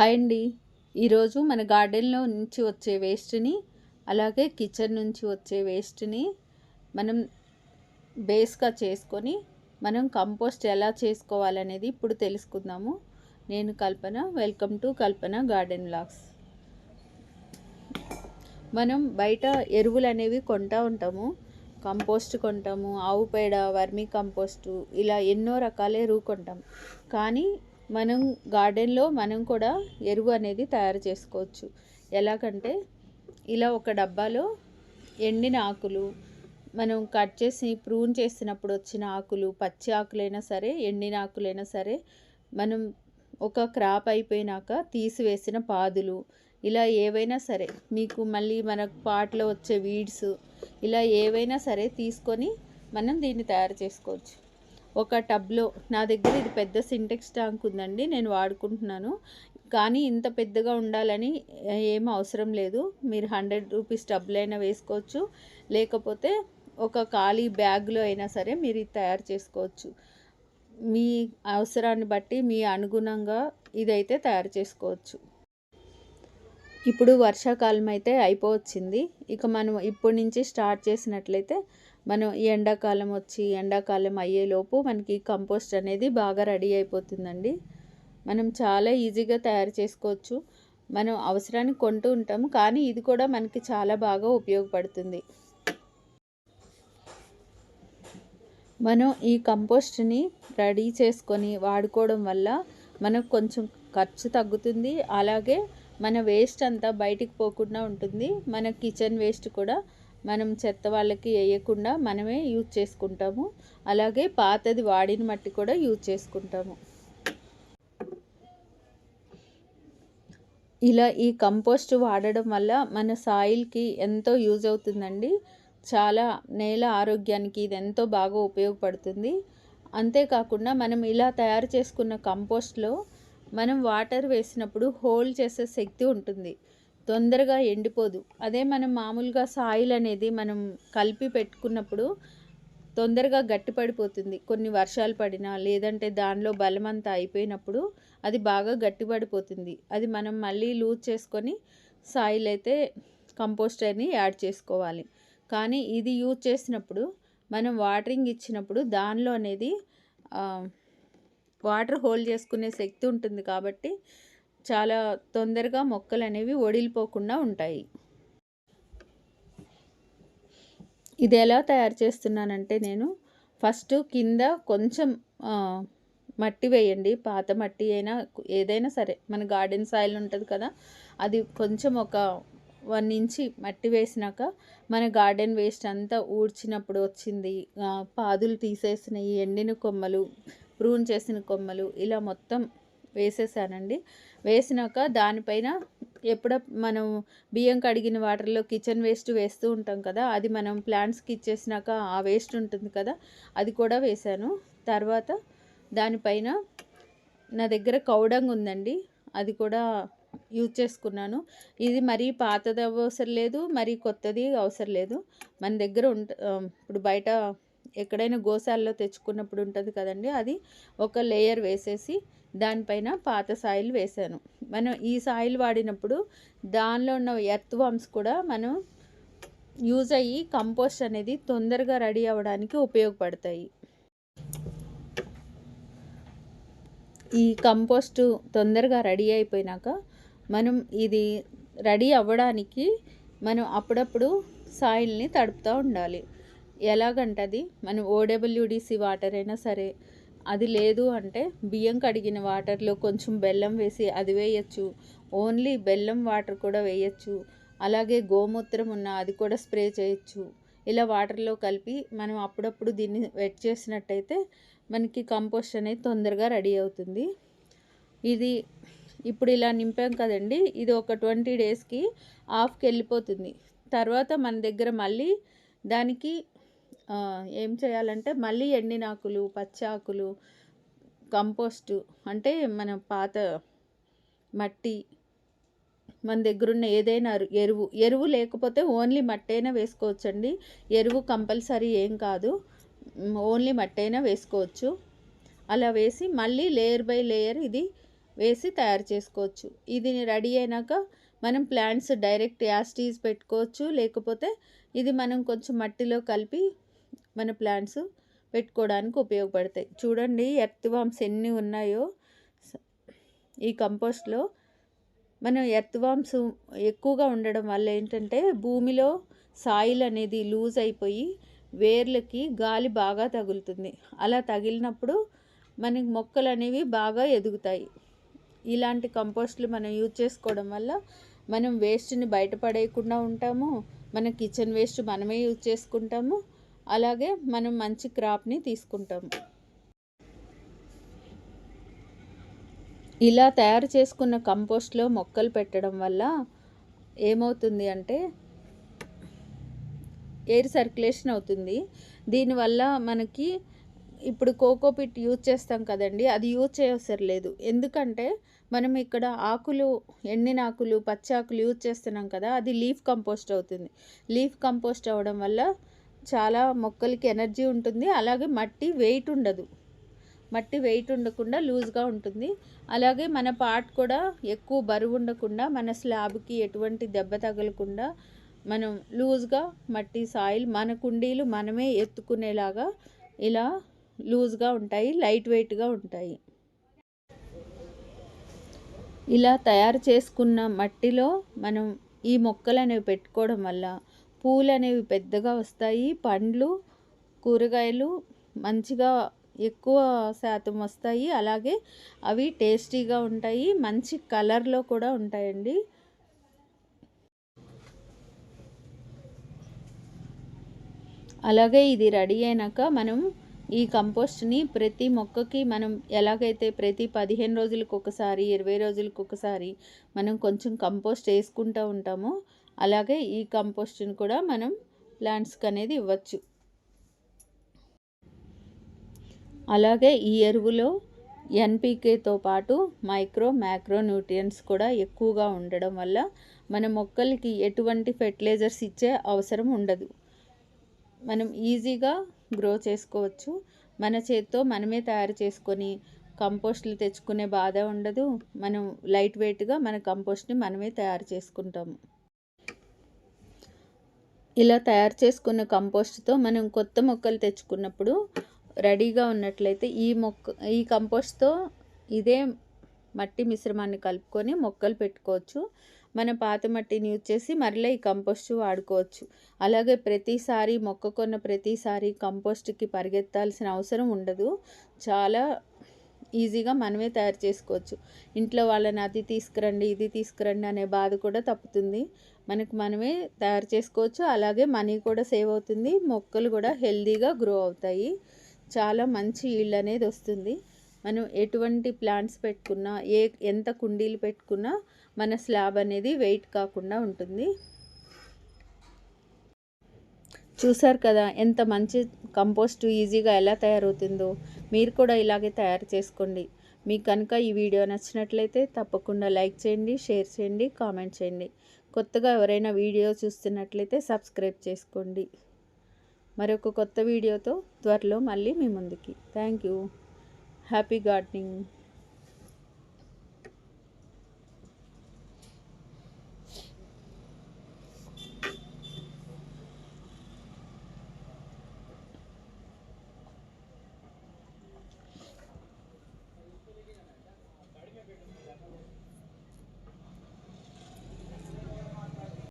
Hi అండి. ఈరోజు మన గార్డెన్లో నుంచి వచ్చే వేస్ట్ని అలాగే కిచెన్ నుంచి వచ్చే వేస్ట్ని మనం బేస్గా చేసుకొని మనం కంపోస్ట్ ఎలా చేసుకోవాలనేది ఇప్పుడు తెలుసుకుందాము. నేను Kalpana welcome to Kalpana garden blogs మనం బయట ఎరువులు అనేవి కొంటూ ఉంటాము. కంపోస్ట్ కొంటాము ఆవు పేడ వర్మీ కంపోస్టు ఇలా ఎన్నో రకాల ఎరువు కొంటాం. కానీ మనం గార్డెన్లో మనం కూడా ఎరువు అనేది తయారు చేసుకోవచ్చు. ఎలాగంటే ఇలా ఒక డబ్బాలో ఎండిన ఆకులు మనం కట్ చేసి ప్రూన్ చేసినప్పుడు వచ్చిన ఆకులు పచ్చి ఆకులైనా సరే ఎండిన ఆకులైనా సరే మనం ఒక క్రాప్ అయిపోయినాక తీసివేసిన పాదులు ఇలా ఏవైనా సరే మీకు మళ్ళీ మన పాటలో వచ్చే వీడ్స్ ఇలా ఏవైనా సరే తీసుకొని మనం దీన్ని తయారు చేసుకోవచ్చు. ఒక టబ్లో. నా దగ్గర ఇది పెద్ద సింటెక్స్ ట్యాంక్ ఉందండి నేను వాడుకుంటున్నాను. కానీ ఇంత పెద్దగా ఉండాలని ఏం అవసరం లేదు. మీరు హండ్రెడ్ రూపీస్ టబ్లైనా వేసుకోవచ్చు. లేకపోతే ఒక ఖాళీ బ్యాగ్లో అయినా సరే మీరు ఇది తయారు చేసుకోవచ్చు. మీ అవసరాన్ని బట్టి మీ అనుగుణంగా ఇదైతే తయారు చేసుకోవచ్చు. ఇప్పుడు వర్షాకాలం అయితే అయిపోవచ్చింది. ఇక మనం ఇప్పటి నుంచి స్టార్ట్ చేసినట్లయితే మనం ఈ ఎండాకాలం వచ్చి ఎండాకాలం అయ్యేలోపు మనకి కంపోస్ట్ అనేది బాగా రెడీ అయిపోతుందండి. మనం చాలా ఈజీగా తయారు చేసుకోవచ్చు. మనం అవసరానికి కొంటూ ఉంటాము కానీ ఇది కూడా మనకి చాలా బాగా ఉపయోగపడుతుంది. మనం ఈ కంపోస్ట్ని రెడీ చేసుకొని వాడుకోవడం వల్ల మనకు కొంచెం ఖర్చు తగ్గుతుంది. అలాగే మన వేస్ట్ అంతా బయటికి పోకుండా ఉంటుంది. మన కిచెన్ వేస్ట్ కూడా మనం చెత్త వాళ్ళకి వేయకుండా మనమే యూజ్ చేసుకుంటాము. అలాగే పాతది వాడిన మట్టి కూడా యూజ్ చేసుకుంటాము. ఇలా ఈ కంపోస్ట్ వాడడం వల్ల మన సాయిల్కి ఎంతో యూజ్ అవుతుందండి. చాలా నేల ఆరోగ్యానికి ఇది ఎంతో బాగా ఉపయోగపడుతుంది. అంతేకాకుండా మనం ఇలా తయారు చేసుకున్న కంపోస్ట్లో మనం వాటర్ వేసినప్పుడు హోల్డ్ చేసే శక్తి ఉంటుంది. తొందరగా ఎండిపోదు. అదే మనం మామూలుగా సాయిల్ అనేది మనం కలిపి పెట్టుకున్నప్పుడు తొందరగా గట్టిపడిపోతుంది కొన్ని వర్షాలు పడినా లేదంటే దానిలో బలమంతా అయిపోయినప్పుడు అది బాగా గట్టిపడిపోతుంది అది మనం మళ్ళీ లూజ్ చేసుకొని సాయిల్ అయితే కంపోస్టర్ని యాడ్ చేసుకోవాలి. కానీ ఇది యూజ్ చేసినప్పుడు మనం వాటరింగ్ ఇచ్చినప్పుడు దానిలో అనేది వాటర్ హోల్డ్ చేసుకునే శక్తి ఉంటుంది కాబట్టి చాలా తొందరగా మొక్కలు అనేవి ఒడిలిపోకుండా ఉంటాయి. ఇది ఎలా తయారు చేస్తున్నానంటే నేను ఫస్ట్ కింద కొంచెం మట్టి వేయండి. పాత మట్టి అయినా ఏదైనా సరే మన గార్డెన్ సాయిల్ ఉంటుంది కదా అది కొంచెం ఒక వన్ ఇంచి మట్టి వేసినాక మన గార్డెన్ వేస్ట్ అంతా ఊడ్చినప్పుడు వచ్చింది. పాదులు తీసేసినవి ఎండిన కొమ్మలు ప్రూన్ చేసిన కొమ్మలు ఇలా మొత్తం వేసేసానండి. వేసినాక దానిపైన ఎప్పుడ మనం బియ్యం కడిగిన వాటర్లో కిచెన్ వేస్ట్ వేస్తూ ఉంటాం కదా అది మనం ప్లాంట్స్కి ఇచ్చేసినాక ఆ వేస్ట్ ఉంటుంది కదా అది కూడా వేసాను. తర్వాత దానిపైన నా దగ్గర కౌడంగ్ ఉందండి అది కూడా యూజ్ చేసుకున్నాను. ఇది మరీ పాతది అవసరం లేదు మరీ కొత్తది అవసరం లేదు. మన దగ్గర ఉంట ఇప్పుడు బయట ఎక్కడైనా గోశాలలో తెచ్చుకున్నప్పుడు ఉంటుంది కదండి అది ఒక లేయర్ వేసేసి దానిపైన పాత సాయిల్ వేసాను మనం ఈ సాయిల్ వాడినప్పుడు దానిలో ఉన్న ఎర్త్ వామ్స్ కూడా మనం యూజ్ అయ్యి కంపోస్ట్ అనేది తొందరగా రెడీ అవ్వడానికి ఉపయోగపడతాయి. ఈ కంపోస్ట్ తొందరగా రెడీ అయిపోయినాక మనం ఇది రెడీ అవ్వడానికి మనం అప్పుడప్పుడు సాయిల్ని తడుపుతూ ఉండాలి. ఎలాగంటది? మనం ఓడబ్ల్యూడిసి వాటర్ అయినా సరే అది లేదు అంటే బియ్యం కడిగిన వాటర్లో కొంచెం బెల్లం వేసి అది వేయచ్చు. ఓన్లీ బెల్లం వాటర్ కూడా వేయచ్చు. అలాగే గోమూత్రం ఉన్న అది కూడా స్ప్రే చేయొచ్చు. ఇలా వాటర్లో కలిపి మనం అప్పుడప్పుడు దీన్ని వెట్ చేసినట్టయితే మనకి కంపోస్ట్ అనేది తొందరగా రెడీ అవుతుంది. ఇది ఇప్పుడు ఇలా నింపాం కదండి ఇది ఒక ట్వంటీ డేస్కి ఆఫ్కి వెళ్ళిపోతుంది. తర్వాత మన దగ్గర మళ్ళీ దానికి ఏం చేయాలంటే మళ్ళీ ఎండినాకులు పచ్చాకులు కంపోస్టు అంటే మన పాత మట్టి మన దగ్గర ఉన్న ఏదైనా ఎరువు ఎరువు లేకపోతే ఓన్లీ మట్టి అయినా వేసుకోవచ్చండి. ఎరువు కంపల్సరీ ఏం కాదు. ఓన్లీ మట్టి అయినా వేసుకోవచ్చు. అలా వేసి మళ్ళీ లేయర్ బై లేయర్ ఇది వేసి తయారు చేసుకోవచ్చు. ఇది రెడీ అయినాక మనం ప్లాంట్స్ డైరెక్ట్ యాస్టీస్ పెట్టుకోవచ్చు. లేకపోతే ఇది మనం కొంచెం మట్టిలో కలిపి మన ప్లాంట్స్ పెట్టుకోవడానికి ఉపయోగపడతాయి. చూడండి ఎర్త్ వామ్స్ ఎన్ని ఉన్నాయో. ఈ కంపోస్ట్లో మనం ఎర్త్ వామ్స్ ఎక్కువగా ఉండడం వల్ల ఏంటంటే భూమిలో సాయిల్ అనేది లూజ్ అయిపోయి వేర్లకి గాలి బాగా తగులుతుంది. అలా తగిలినప్పుడు మనకి మొక్కలు అనేవి బాగా ఎదుగుతాయి. ఇలాంటి కంపోస్ట్లు మనం యూజ్ చేసుకోవడం వల్ల మనం వేస్ట్ని బయటపడేయకుండా ఉంటాము. మన కిచెన్ వేస్ట్ మనమే యూజ్ చేసుకుంటాము. అలాగే మనం మంచి క్రాప్ని తీసుకుంటాం ఇలా తయారు చేసుకున్న కంపోస్ట్లో మొక్కలు పెట్టడం వల్ల ఏమవుతుంది అంటే ఎయిర్ సర్క్యులేషన్ అవుతుంది. దీనివల్ల మనకి ఇప్పుడు కోకోపిట్ యూజ్ చేస్తాం కదండి అది యూజ్ చేయవసరం లేదు ఎందుకంటే మనం ఇక్కడ ఆకులు ఎండిన ఆకులు పచ్చి ఆకులు యూజ్ చేస్తున్నాం కదా అది లీఫ్ కంపోస్ట్ అవుతుంది. లీఫ్ కంపోస్ట్ అవ్వడం వల్ల చాలా మొక్కలకి ఎనర్జీ ఉంటుంది. అలాగే మట్టి వెయిట్ ఉండదు. మట్టి వెయిట్ ఉండకుండా లూజ్గా ఉంటుంది. అలాగే మన పాట్ కూడా ఎక్కువ బరువు ఉండకుండా మన స్లాబ్కి ఎటువంటి దెబ్బ తగలకుండా మనం లూజ్గా మట్టి సాయిల్ మన కుండీలు మనమే ఎత్తుకునేలాగా ఇలా లూజ్గా ఉంటాయి లైట్ వెయిట్గా ఉంటాయి. ఇలా తయారు చేసుకున్న మట్టిలో మనం ఈ మొక్కలు అనేవి పెట్టుకోవడం వల్ల పూలు అనేవి పెద్దగా వస్తాయి. పండ్లు కూరగాయలు మంచిగా ఎక్కువ శాతం వస్తాయి. అలాగే అవి టేస్టీగా ఉంటాయి. మంచి కలర్లో కూడా ఉంటాయండి. అలాగే ఇది రెడీ అయినాక మనం ఈ కంపోస్ట్ని ప్రతి మొక్కకి మనం ఎలాగైతే ప్రతి పదిహేను రోజులకు ఒకసారి ఇరవై రోజులకు ఒకసారి మనం కొంచెం కంపోస్ట్ వేసుకుంటూ ఉంటామో అలాగే ఈ కంపోస్ట్ని కూడా మనం ప్లాంట్స్కి అనేది ఇవ్వచ్చు. అలాగే ఈ ఎరువులో ఎన్పికేతో పాటు మైక్రో మ్యాక్రో న్యూట్రియన్స్ కూడా ఎక్కువగా ఉండడం వల్ల మన మొక్కలకి ఎటువంటి ఫెర్టిలైజర్స్ ఇచ్చే అవసరం ఉండదు. మనం ఈజీగా గ్రో చేసుకోవచ్చు. మన చేత్తో మనమే తయారు చేసుకొని కంపోస్ట్లు తెచ్చుకునే బాధ ఉండదు. మనం లైట్ వెయిట్గా మన కంపోస్ట్ని మనమే తయారు చేసుకుంటాము. ఇలా తయారు చేసుకున్న కంపోస్ట్తో మనం కొత్త మొక్కలు తెచ్చుకున్నప్పుడు రెడీగా ఉన్నట్లయితే ఈ మొక్క ఈ కంపోస్ట్తో ఇదే మట్టి మిశ్రమాన్ని కలుపుకొని మొక్కలు పెట్టుకోవచ్చు. మన పాత మట్టిని యూజ్ చేసి మరలా ఈ కంపోస్ట్ వాడుకోవచ్చు. అలాగే ప్రతిసారి మొక్క కొన్న ప్రతిసారి కంపోస్ట్కి పరిగెత్తాల్సిన అవసరం ఉండదు. చాలా ఈజీగా మనమే తయారు చేసుకోవచ్చు. ఇంట్లో వాళ్ళని అది తీసుకురండి ఇది తీసుకురండి అనే బాధ కూడా తప్పుతుంది. మనకు మనమే తయారు చేసుకోవచ్చు. అలాగే మనీ కూడా సేవ్ అవుతుంది. మొక్కలు కూడా హెల్దీగా గ్రో అవుతాయి. చాలా మంచి ఈల్డ్ అనేది వస్తుంది. మనం ఎటువంటి ప్లాంట్స్ పెట్టుకున్నా ఏ ఎంత కుండీలు పెట్టుకున్నా మన స్లాబ్ అనేది వెయిట్ కాకుండా ఉంటుంది. చూసారు కదా ఎంత మంచి కంపోస్ట్ ఈజీగా ఎలా తయారవుతుందో. మీరు కూడా ఇలాగే తయారు చేసుకోండి. మీకు కనుక ఈ వీడియో నచ్చినట్లయితే తప్పకుండా లైక్ చేయండి షేర్ చేయండి కామెంట్ చేయండి. కొత్తగా ఎవరైనా వీడియో చూస్తున్నట్లయితే సబ్స్క్రైబ్ చేసుకోండి. మరొక కొత్త వీడియోతో త్వరలో మళ్ళీ మీ ముందుకి. Thank you happy gardening.